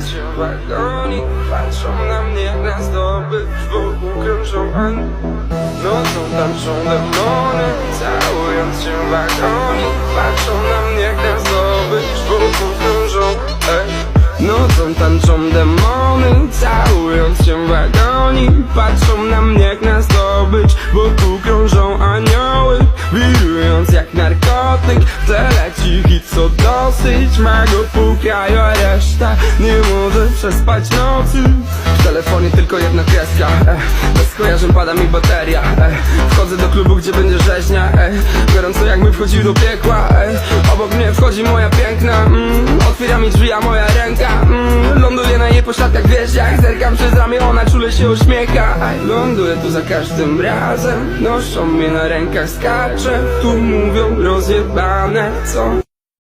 wagoni Patrzą na mnie na zdobycz Wokół krążą ani Nocą tańczą demony Całując się w wagoni Patrzą na mnie na zdobycz Wokół krążą ej Nocą tańczą demony Całując się w wagoni Patrzą na mnie na tle leci hit co dosyć Ma go pół kraju, a reszta Nie może przespać nocy W telefonie tylko jedna kwestia eh. Bez skojarzeń pada mi bateria eh. Wchodzę do klubu, gdzie będzie rzeźnia eh. Gorąco jakby wchodził do piekła eh. Obok mnie wchodzi moja piękna mm. Otwiera mi drzwi, a moja ręka mm. Ląduje na jej pośladkach gwieździach Zerkam przez ramię, ona czule się uśmiecha Ląduję tu za każdym razem Noszą mnie na rękach, skaczę Tu mówią rozjebane Co